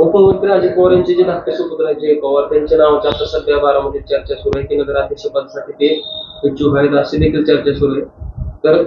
उपमुख्यमंत्री अजित पवार यांचे जे धाकटे सुपुत्र आहेत जय पवार त्यांच्या नावाची आता सध्या बारामतीत चर्चा सुरू आहे. की नगराध्यक्षपदासाठी ते इच्छुक आहेत अशी देखील चर्चा सुरू आहे. तर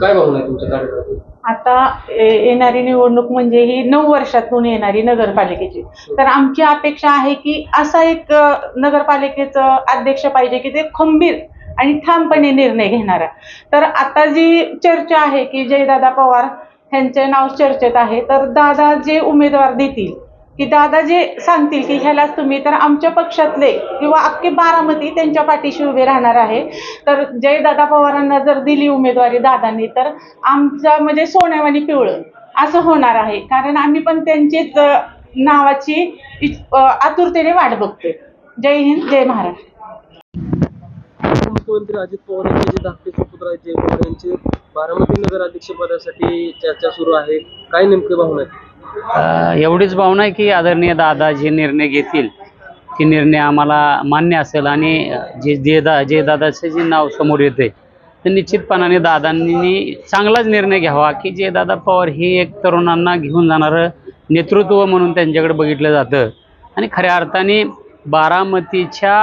काय भावना आहे तुमच्या कार्यक्रमात आता येणारी निवडणूक म्हणजे ही नऊ वर्षातून येणारी नगरपालिकेची. तर आमची अपेक्षा आहे की असा एक नगरपालिकेचं अध्यक्ष पाहिजे की ते खंबीर आणि ठामपणे निर्णय घेणारा. तर आता जी चर्चा आहे की जयदादा पवार यांचे नाव चर्चेत आहे. तर दादा जे उमेदवार देतील की दादा जे सांगतील की ह्यालाच तुम्ही तर आमच्या पक्षातले किंवा अख्खे बारामती त्यांच्या पाठीशी उभे राहणार आहे. तर जयदादा पवारांना जर दिली उमेदवारी दादांनी तर आमचा म्हणजे सोन्यावानी पिवळं असं होणार आहे. कारण आम्ही पण त्यांचीच नावाची आतुरतेने वाट बघतोय. जय हिंद जय महाराष्ट्र. मुख्यमंत्री अजित पवार यांचे जे धाकटे सुपुत्र आहेत जय पवार यांचे बारामती नगराध्यक्षपदासाठी चर्चा सुरू आहे. काय नेमकी भावना आहे? एवढीच भावना आहे की आदरणीय दादा जे निर्णय घेतील ते निर्णय आम्हाला मान्य असेल आणि जे जे दा जे दादाचं जे नाव समोर येते तर निश्चितपणाने दादांनी चांगलाच निर्णय घ्यावा की जे दादा पवार हे एक तरुणांना घेऊन जाणारं नेतृत्व म्हणून त्यांच्याकडे बघितलं जातं. आणि खऱ्या अर्थाने बारामतीच्या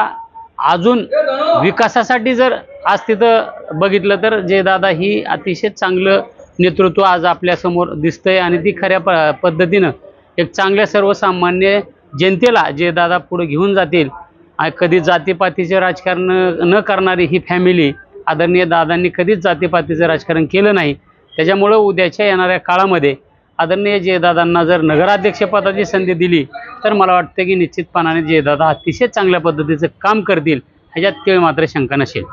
अजून विकासासाठी जर आज तिथं बघितलं तर जे दादा ही अतिशय चांगलं नेतृत्व आज आपल्यासमोर दिसतंय आणि ती खऱ्या प पद्धतीनं एक चांगल्या सर्वसामान्य जनतेला जे दादा पुढे घेऊन जातील आणि कधी जातीपातीचे राजकारण न करणारी ही फॅमिली आदरणीय दादांनी कधीच जातीपातीचं राजकारण केलं नाही. त्याच्यामुळं उद्याच्या येणाऱ्या काळामध्ये आदरणीय जयदादांना जर नगराध्यक्षपदाची संधी दिली तर मला वाटतं की निश्चितपणाने जयदादा अतिशय चांगल्या पद्धतीचं काम करतील ह्याच्यात ते मात्र शंका नसेल.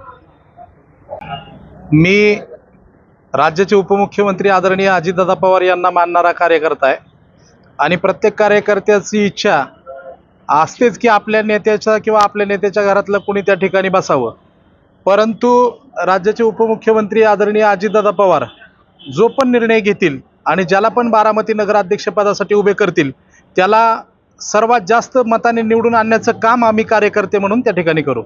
मी राज्याचे उपमुख्यमंत्री आदरणीय अजितदादा पवार यांना मानणारा कार्यकर्ता आहे. आणि प्रत्येक कार्यकर्त्याची इच्छा असतेच की आपल्या नेत्याच्या किंवा आपल्या नेत्याच्या घरातलं कुणी त्या ठिकाणी बसावं. परंतु राज्याचे उपमुख्यमंत्री आदरणीय अजितदादा पवार जो पण निर्णय घेतील आणि ज्याला पण बारामती नगराध्यक्षपदासाठी उभे करतील त्याला सर्वात जास्त मताने निवडून आणण्याचं काम आम्ही कार्यकर्ते म्हणून त्या ठिकाणी करू.